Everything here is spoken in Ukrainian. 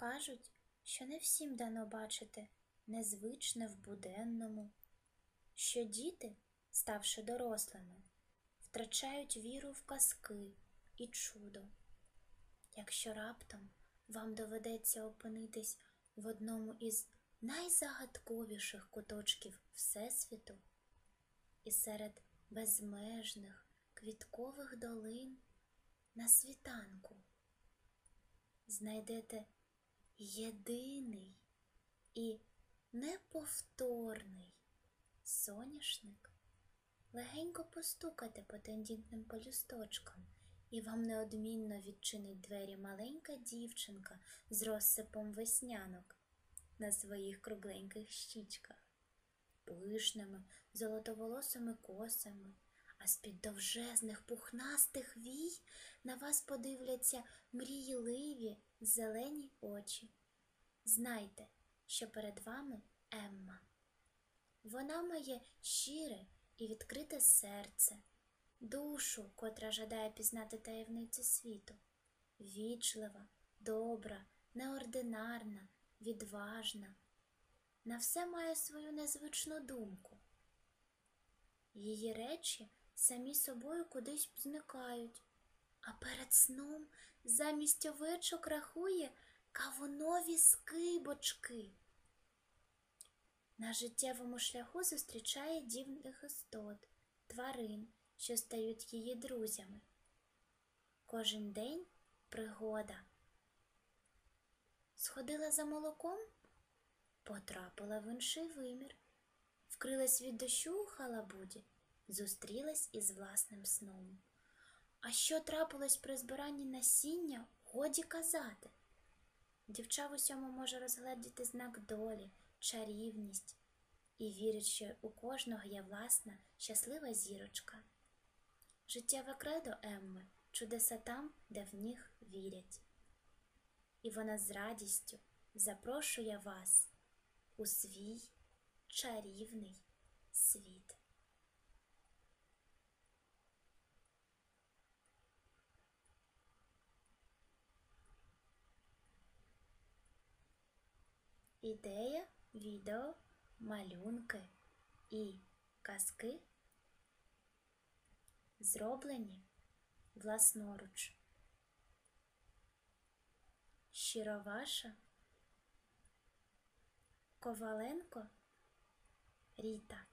Кажуть, що не всім дано бачити незвичне в буденному, що діти, ставши дорослими, втрачають віру в казки і чудо. Якщо раптом вам доведеться опинитись в одному із найзагадковіших куточків Всесвіту, і серед безмежних квіткових долин на світанку знайдете єдиний і неповторний соняшник, легенько постукайте по тендітним полюсточкам, і вам неодмінно відчинить двері маленька дівчинка з розсипом веснянок на своїх кругленьких щічках, пишними золотоволосими косами, а з-під довжезних пухнастих вій на вас подивляться мрійливі зелені очі. Знайте, що перед вами Емма. Вона має щире і відкрите серце, душу, котра жадає пізнати таємниці світу, вічлива, добра, неординарна, відважна. На все має свою незвичну думку. Її речі самі собою кудись зникають, а перед сном замість овечок рахує кавунові скибочки. На життєвому шляху зустрічає дивних істот, тварин, що стають її друзями. Кожен день пригода. Сходила за молоком, потрапила в інший вимір, вкрилась від дощу у халабуді, зустрілась із власним сном. А що трапилось при збиранні насіння, годі казати. Дівча в усьому може розгледіти знак долі, чарівність і вірить, що у кожного є власна щаслива зірочка. Життєве кредо Емми чудеса там, де в них вірять. І вона з радістю запрошує вас у свій чарівний світ. Ідея, відео, малюнки і казки зроблені власноруч. Щиро ваша Коваленко Ріта